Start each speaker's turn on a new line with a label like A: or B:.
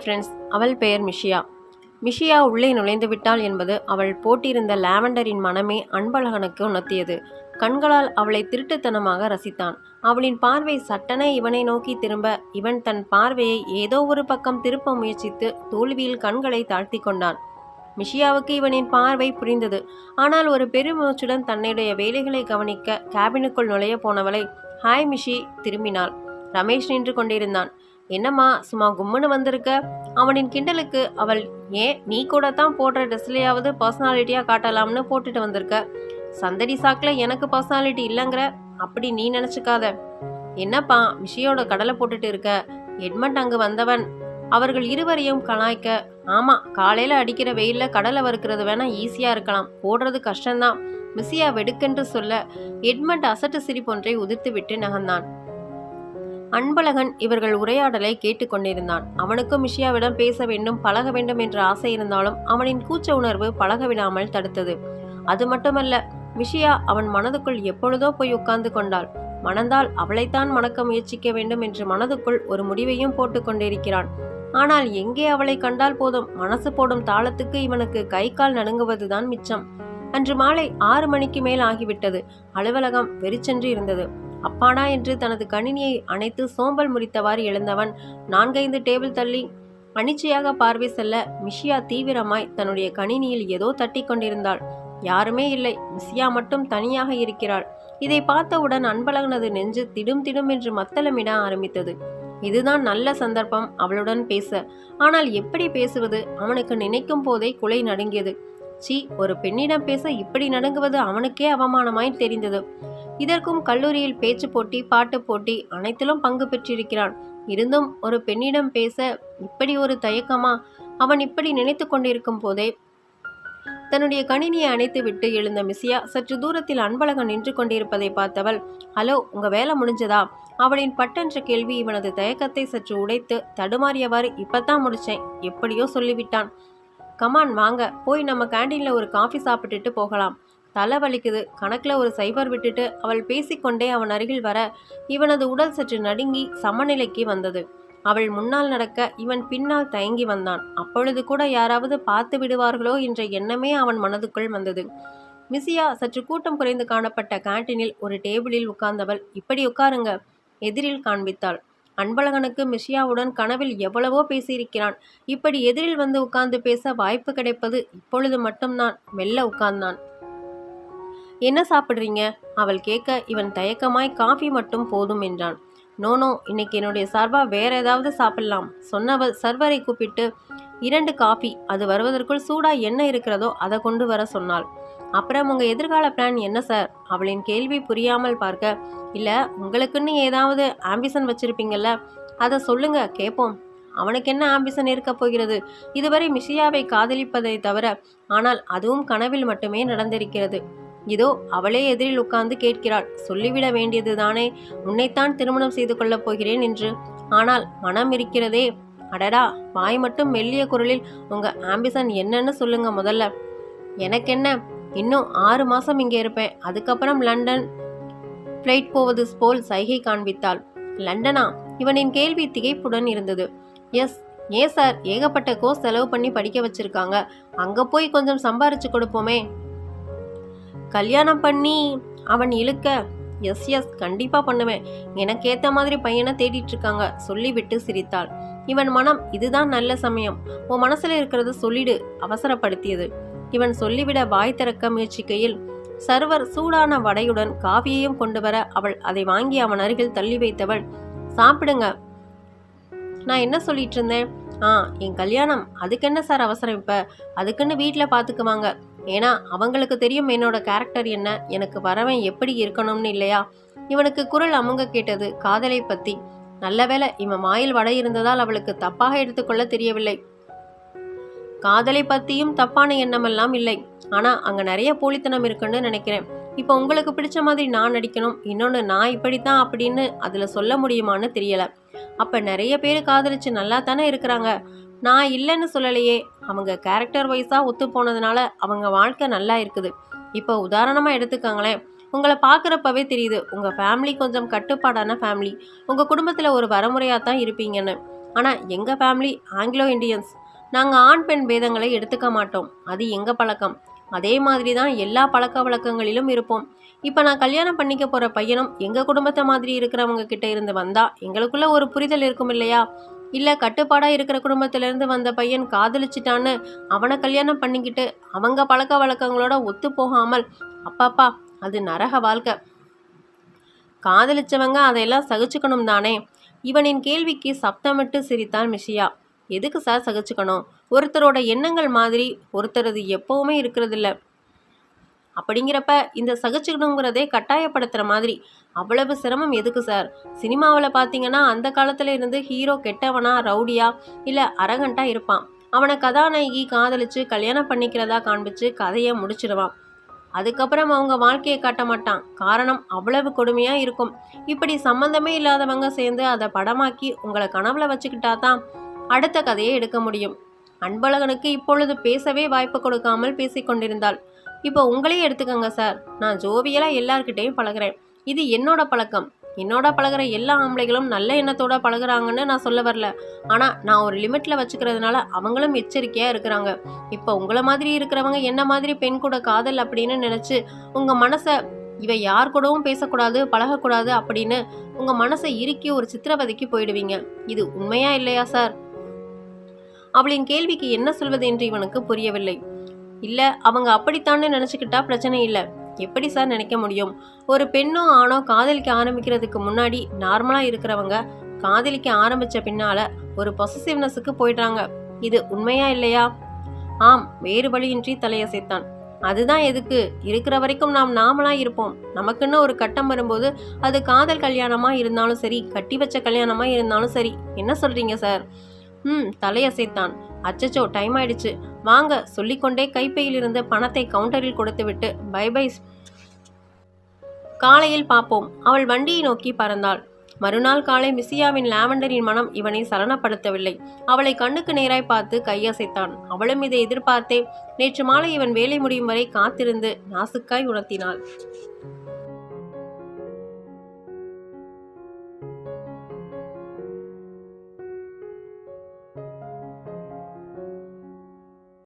A: Hi friends அவள் பெயர் மிஷியா. மிஷியா உள்ளே நுழைந்து விட்டாள் என்பது அவள் போட்டிருந்த லாவெண்டரின் மனமே அன்பழகனுக்கு உணர்த்தியது. கண்களால் அவளை திருட்டுத்தனமாக ரசித்தான். அவளின் பார்வை சட்டன இவனை நோக்கி திரும்ப இவன் தன் பார்வையை ஏதோ ஒரு பக்கம் திருப்ப முயற்சித்து தோல்வியில் கண்களை தாழ்த்தி கொண்டான். மிஷியாவுக்கு இவனின் பார்வை புரிந்தது. ஆனால் ஒரு பெருமூச்சுடன் தன்னுடைய வேலைகளை கவனிக்க கேபினுக்குள் நுழைய போனவளை ஹாய் மிஷி திரும்பினாள். ரமேஷ் நின்று கொண்டிருந்தான். என்னம்மா சும்மா கும்முன்னு வந்திருக்க? அவனின் கிண்டலுக்கு அவள் ஏன் நீ கூட தான் போடுற ட்ரெஸ்லையாவது பர்சனாலிட்டியாக காட்டலாம்னு போட்டுட்டு வந்திருக்க. சந்தடி சாக்கில் எனக்கு பர்சனாலிட்டி இல்லைங்கிற அப்படி நீ நினச்சிக்காத. என்னப்பா விஷயோட கடலை போட்டுட்டு இருக்க? எட்மண்ட் அங்கு வந்தவன். அவர்கள் இருவரையும் கலாய்க்க ஆமா காலையில அடிக்கிற வெயில்ல கடலை வறுக்கிறது வேணா ஈஸியா இருக்கலாம். போடுறது கஷ்டம்தான். மிஸ்ஸியா வெடுக்கென்று சொல்ல எட்மண்ட் அசட்டு சிரிப்பொன்றை உதிர்த்து விட்டு நகர்ந்தான். அன்பழகன் இவர்கள் உரையாடலை கேட்டுக்கொண்டிருந்தான். அவனுக்கும் மிஷியாவிடம் பேச வேண்டும் பழக வேண்டும் என்ற ஆசை இருந்தாலும் அவனின் கூச்ச உணர்வு பழக விடாமல் தடுத்தது. அது மட்டுமல்ல மிஷியா அவன் மனதுக்குள் எப்பொழுதோ போய் உட்கார்ந்து கொண்டாள். மணந்தால் அவளைத்தான் மணக்க முயற்சிக்க வேண்டும் என்று மனதுக்குள் ஒரு முடிவையும் போட்டுக்கொண்டிருக்கிறான் ஆனால் எங்கே அவளை கண்டால் போதும்? மனசு போடும் தாளத்துக்கு இவனுக்கு கை கால் நடுங்குவதுதான் மிச்சம். அன்று மாலை ஆறு மணிக்கு மேல் ஆகிவிட்டது. அலுவலகம் வெறிச்சென்று இருந்தது. அப்பாடா என்று தனது கணினியை அணைத்து சோம்பல் முறித்தவாறு எழுந்தவன் நான்கைந்து டேபிள் தள்ளி அனிச்சையாக பார்வை செல்ல மிஷியா தீவிரமாய் தன்னுடைய கணினியில் ஏதோ தட்டி கொண்டிருந்தாள். யாருமே இல்லை. மிஷியா மட்டும் தனியாக இருக்கிறாள். இதை பார்த்தவுடன் அன்பழகனது நெஞ்சு திடும் திடும் என்று மத்தளமிட ஆரம்பித்தது. இதுதான் நல்ல சந்தர்ப்பம் அவளுடன் பேச. ஆனால் எப்படி பேசுவது? அவனுக்கு நினைக்கும் போதே குலை நடுங்கியது. சி ஒரு பெண்ணிடம் பேச இப்படி நடுங்குவது அவனுக்கே அவமானமாய் தெரிந்தது. இதற்கும் கல்லூரியில் பேச்சு போட்டி பாட்டு போட்டி அனைத்திலும் பங்கு பெற்றிருக்கிறான். இருந்தும் ஒரு பெண்ணிடம் பேச இப்படி ஒரு தயக்கமா? அவன் இப்படி நினைத்து கொண்டிருக்கும் போதே தன்னுடைய கணினியை அணைத்து விட்டு எழுந்த மிஸ்ஸியா சற்று தூரத்தில் அன்பழகன் நின்று கொண்டிருப்பதை பார்த்தவள் ஹலோ உங்க வேலை முடிஞ்சதா? அவளின் பட்டென்ற கேள்வி இவனது தயக்கத்தை சற்று உடைத்து தடுமாறியவாறு இப்பத்தான் முடிச்சேன் எப்படியோ சொல்லிவிட்டான். கமான் வாங்க போய் நம்ம கேண்டீன்ல ஒரு காஃபி சாப்பிட்டுட்டு போகலாம். தலை வலிக்குது கணக்கில் ஒரு சைபர் விட்டுட்டு அவள் பேசிக்கொண்டே அவன் அருகில் வர இவனது உடல் சற்று நடுங்கி சமநிலைக்கு வந்தது. அவள் முன்னால் நடக்க இவன் பின்னால் தயங்கி வந்தான். அப்பொழுது கூட யாராவது பார்த்து விடுவார்களோ என்ற எண்ணமே அவன் மனதுக்குள் வந்தது. மிசியா சற்று கூட்டம் குறைந்து காணப்பட்ட கேண்டீனில் ஒரு டேபிளில் உட்கார்ந்தவள் இப்படி உட்காருங்க எதிரில் காண்பித்தாள். அன்பழகனுக்கு மிஷியாவுடன் கனவில் எவ்வளவோ பேசியிருக்கிறான். இப்படி எதிரில் வந்து உட்கார்ந்து பேச வாய்ப்பு கிடைப்பது இப்பொழுது மட்டும்தான் மெல்ல உட்கார்ந்தான். என்ன சாப்பிட்றீங்க? அவள் கேட்க இவன் தயக்கமாய் காஃபி மட்டும் போதும் என்றான். நோ நோ இன்னைக்கு என்னுடைய சர்வா வேற ஏதாவது சாப்பிடலாம் சொன்னவள் சர்வரை கூப்பிட்டு இரண்டு காஃபி அது வருவதற்குள் சூடா என்ன இருக்கிறதோ அதை கொண்டு வர சொன்னாள். அப்புறம் உங்க எதிர்கால பிளான் என்ன சார்? அவளின் கேள்வி புரியாமல் பார்க்க இல்ல உங்களுக்குன்னு ஏதாவது ஆம்பிசன் வச்சிருப்பீங்கல்ல அதை சொல்லுங்க கேட்போம் அவனுக்கு என்ன ஆம்பிசன் இருக்க போகிறது? இதுவரை மிஷியாவை காதலிப்பதை தவிர ஆனால் அதுவும் கனவில் மட்டுமே நடந்திருக்கிறது. இதோ அவளே எதிரில் உட்கார்ந்து கேட்கிறாள். சொல்லிவிட வேண்டியது தானே உன்னைத்தான் திருமணம் செய்து கொள்ளப் போகிறேன் என்று. ஆனால் மனம் இருக்கிறதே. அடடா வாய் மட்டும் மெல்லிய குரலில் உங்க ஆம்பிசன் என்னன்னு சொல்லுங்க முதல்ல. எனக்கு என்ன இன்னும் ஆறு மாசம் இங்கே இருப்பேன். அதுக்கப்புறம் லண்டன் ஃப்ளைட் போவது போல் சைகை காண்பித்தாள். லண்டனா? இவனின் கேள்வி திகைப்புடன் இருந்தது. எஸ் ஏன் சார்? ஏகப்பட்ட கோர்ஸ் செலவு பண்ணி படிக்க வச்சிருக்காங்க. அங்க போய் கொஞ்சம் சம்பாரிச்சு கொடுப்போமே. கல்யாணம் பண்ணி அவன் இழுக்க. எஸ் எஸ் கண்டிப்பாக பண்ணுவேன். எனக்கு ஏற்ற மாதிரி பையனை தேடிட்டு இருக்காங்க. சொல்லிவிட்டு சிரித்தாள். இவன் மனம் இதுதான் நல்ல சமயம். உன் மனசில் இருக்கிறத சொல்லிடு அவசரப்படுத்தியது. இவன் சொல்லிவிட வாய் திறக்க முயற்சிக்கையில் சர்வர் சூடான வடையுடன் காஃபியையும் கொண்டு வர. அவள் அதை வாங்கி அவன் அருகில் தள்ளி வைத்தவள் சாப்பிடுங்க. நான் என்ன சொல்லிட்டு இருந்தேன்? ஆ என் கல்யாணம். அதுக்கு என்ன சார் அவசரம் இப்போ? அதுக்குன்னு வீட்டில் பார்த்துக்குவாங்க ஏன்னா அவங்களுக்கு தெரியும் என்னோட கேரக்டர் என்ன எனக்கு வரவன் எப்படி இருக்கணும்னு இல்லையா? இவனுக்கு குரல் அமுங்க கேட்டது காதலை பத்தி. நல்ல வேளை இவன் மாயில் வடை இருந்ததால் அவளுக்கு தப்பாக எடுத்துக்கொள்ள தெரியவில்லை. காதலை பத்தியும் தப்பான எண்ணமெல்லாம் இல்லை. ஆனா அங்க நிறைய போலித்தனம் இருக்குன்னு நினைக்கிறேன். இப்போ உங்களுக்கு பிடிச்ச மாதிரி நான் நடிக்கணும் இன்னொன்று நான் இப்படித்தான் அப்படின்னு அதுல சொல்ல முடியுமான்னு தெரியல. அப்ப நிறைய பேர் காதலிச்சு நல்லா தானே இருக்கிறாங்க. நான் இல்லைன்னு சொல்லலையே அவங்க கேரக்டர் வைஸாக ஒத்து போனதுனால அவங்க வாழ்க்கை நல்லா இருக்குது. இப்போ உதாரணமாக எடுத்துக்கோங்களேன். உங்களை பார்க்குறப்பவே தெரியுது உங்கள் ஃபேமிலி கொஞ்சம் கட்டுப்பாடான ஃபேமிலி உங்கள் குடும்பத்தில் ஒரு வரமுறையாக தான் இருப்பீங்கன்னு. ஆனால் எங்கள் ஃபேமிலி ஆங்கிலோ இண்டியன்ஸ். நாங்கள் ஆண் பெண் பேதங்களை எடுத்துக்க மாட்டோம். அது எங்கள் பழக்கம்? அதே மாதிரி தான் எல்லா பழக்க வழக்கங்களிலும் இருப்போம். இப்போ நான் கல்யாணம் பண்ணிக்க போகிற பையனும் எங்கள் குடும்பத்தை மாதிரி இருக்கிறவங்க கிட்ட இருந்து வந்தால் எங்களுக்குள்ள ஒரு புரிதல் இருக்கும் இல்லையா? இல்லை கட்டுப்பாடாக இருக்கிற குடும்பத்திலேருந்து வந்த பையன் காதலிச்சிட்டான்னு அவனை கல்யாணம் பண்ணிக்கிட்டு அவங்க பழக்க வழக்கங்களோட ஒத்து போகாமல் அப்பாப்பா அது நரக வாழ்க்கை. காதலிச்சவங்க அதையெல்லாம் சகிச்சுக்கணும் தானே? இவனின் கேள்விக்கு சப்தமிட்டு சிரித்தான் மிஷியா. எதுக்கு சார் சகிச்சுக்கணும்? ஒருத்தரோட எண்ணங்கள் மாதிரி ஒருத்தரது எப்பவுமே இருக்கிறதில்ல. அப்படிங்கிறப்ப இந்த சகிச்சுக்கணுங்கிறதே கட்டாயப்படுத்துகிற மாதிரி. அவ்வளவு சிரமம் எதுக்கு சார்? சினிமாவில் பார்த்தீங்கன்னா அந்த காலத்தில் இருந்து ஹீரோ கெட்டவனா ரவுடியா இல்லை அரகண்டா இருப்பான். அவனை கதாநாயகி காதலிச்சு கல்யாணம் பண்ணிக்கிறதா காண்பிச்சு கதையை முடிச்சிடுவான் அதுக்கப்புறம் அவங்க வாழ்க்கையை காட்ட மாட்டான். காரணம் அவ்வளவு கொடுமையா இருக்கும். இப்படி சம்பந்தமே இல்லாதவங்க சேர்ந்து அதை படமாக்கி உங்களை கனவுல வச்சுக்கிட்டா தான் அடுத்த கதையை எடுக்க முடியும். அன்பழகனுக்கு இப்பொழுது பேசவே வாய்ப்பு கொடுக்காமல் பேசிக்கொண்டிருந்தாள். இப்போ உங்களையே எடுத்துக்கோங்க சார். நான் ஜோவியலாக எல்லார்கிட்டேயும் பழகுறேன். இது என்னோட பழக்கம். என்னோட பழகுற எல்லா ஆம்பளைகளும் நல்ல எண்ணத்தோட பழகுறாங்கன்னு நான் சொல்ல வரல. ஆனால் நான் ஒரு லிமிட்டில் வச்சுக்கிறதுனால அவங்களும் எச்சரிக்கையாக இருக்கிறாங்க. இப்போ உங்களை மாதிரி இருக்கிறவங்க என்ன மாதிரி பெண் கூட காதல் அப்படின்னு நினச்சி உங்கள் மனசை இவ யார் கூடவும் பேசக்கூடாது பழகக்கூடாது அப்படின்னு உங்கள் மனசை இறுக்கி ஒரு சித்திரவதைக்கு போயிடுவீங்க. இது உண்மையா இல்லையா சார்? அவளின் கேள்விக்கு என்ன சொல்வது என்று இவனுக்கு புரியவில்லை. இல்லை அவங்க அப்படித்தான்னு நினச்சிக்கிட்டா பிரச்சனை இல்லை. எப்படி சார் நினைக்க முடியும்? ஒரு பெண்ணோ ஆணோ காதலிக்க ஆரம்பிக்கிறதுக்கு முன்னாடி நார்மலாக இருக்கிறவங்க காதலிக்க ஆரம்பித்த பின்னால் ஒரு பொசசிவ்னஸுக்கு போயிடுறாங்க. இது உண்மையா இல்லையா? ஆம் வேறு வழியின்றி தலையசைத்தான் அதுதான் எதுக்கு? இருக்கிற வரைக்கும் நாம் நாமளா இருப்போம். நமக்குன்னு ஒரு கட்டம் வரும்போது அது காதல் கல்யாணமா இருந்தாலும் சரி கட்டி வச்ச கல்யாணமா இருந்தாலும் சரி. என்ன சொல்றீங்க சார்? ம் தலையசைத்தான் அச்சச்சோ டைம் ஆயிடுச்சு. வாங்க சொல்லிக்கொண்டே கைப்பையில் இருந்து பணத்தை கவுண்டரில் கொடுத்துவிட்டு பை பை காலையில் பார்ப்போம். அவள் வண்டியை நோக்கி பறந்தாள். மறுநாள் காலை மிசியாவின் லாவெண்டரின் மனம் இவனை சலனப்படுத்தவில்லை. அவளை கண்ணுக்கு நேராய் பார்த்து கையசைத்தான். அவளும் இதை எதிர்பார்த்தே நேற்று மாலை இவன் வேலை முடியும் வரை காத்திருந்து நாசுக்காய் உணர்த்தினாள்.